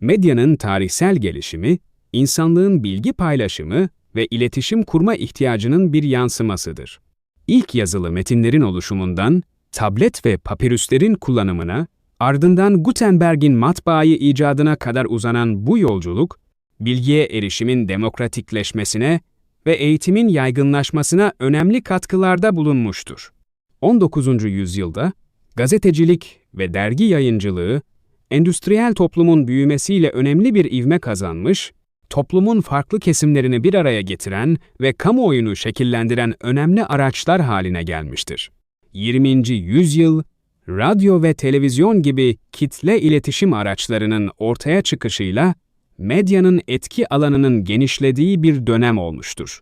Medyanın tarihsel gelişimi, insanlığın bilgi paylaşımı ve iletişim kurma ihtiyacının bir yansımasıdır. İlk yazılı metinlerin oluşumundan, tablet ve papirüslerin kullanımına, ardından Gutenberg'in matbaayı icadına kadar uzanan bu yolculuk, bilgiye erişimin demokratikleşmesine ve eğitimin yaygınlaşmasına önemli katkılarda bulunmuştur. 19. yüzyılda gazetecilik ve dergi yayıncılığı, endüstriyel toplumun büyümesiyle önemli bir ivme kazanmış, toplumun farklı kesimlerini bir araya getiren ve kamuoyunu şekillendiren önemli araçlar haline gelmiştir. 20. yüzyıl, radyo ve televizyon gibi kitle iletişim araçlarının ortaya çıkışıyla medyanın etki alanının genişlediği bir dönem olmuştur.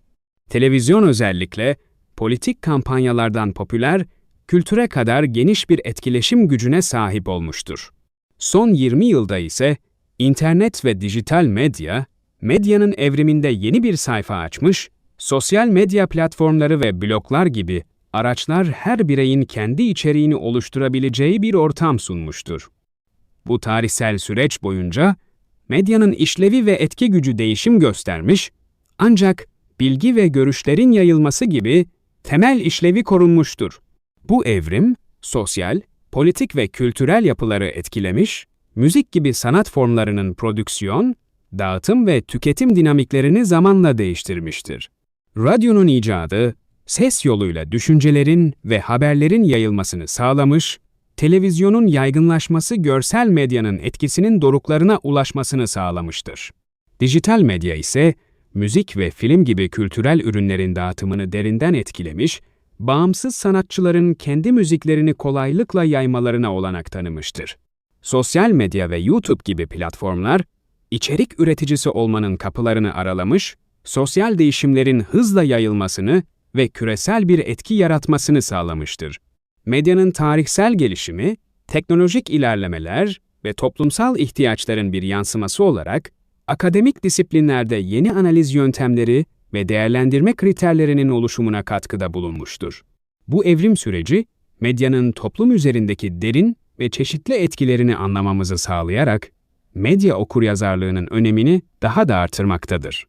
Televizyon özellikle politik kampanyalardan popüler, kültüre kadar geniş bir etkileşim gücüne sahip olmuştur. Son 20 yılda ise internet ve dijital medya, medyanın evriminde yeni bir sayfa açmış, sosyal medya platformları ve bloglar gibi araçlar her bireyin kendi içeriğini oluşturabileceği bir ortam sunmuştur. Bu tarihsel süreç boyunca medyanın işlevi ve etki gücü değişim göstermiş, ancak bilgi ve görüşlerin yayılması gibi temel işlevi korunmuştur. Bu evrim, sosyal, politik ve kültürel yapıları etkilemiş, müzik gibi sanat formlarının prodüksiyon, dağıtım ve tüketim dinamiklerini zamanla değiştirmiştir. Radyonun icadı, ses yoluyla düşüncelerin ve haberlerin yayılmasını sağlamış, televizyonun yaygınlaşması görsel medyanın etkisinin doruklarına ulaşmasını sağlamıştır. Dijital medya ise, müzik ve film gibi kültürel ürünlerin dağıtımını derinden etkilemiş, bağımsız sanatçıların kendi müziklerini kolaylıkla yaymalarına olanak tanımıştır. Sosyal medya ve YouTube gibi platformlar, içerik üreticisi olmanın kapılarını aralamış, sosyal değişimlerin hızla yayılmasını ve küresel bir etki yaratmasını sağlamıştır. Medyanın tarihsel gelişimi, teknolojik ilerlemeler ve toplumsal ihtiyaçların bir yansıması olarak, akademik disiplinlerde yeni analiz yöntemleri ve değerlendirme kriterlerinin oluşumuna katkıda bulunmuştur. Bu evrim süreci, medyanın toplum üzerindeki derin ve çeşitli etkilerini anlamamızı sağlayarak, medya okuryazarlığının önemini daha da artırmaktadır.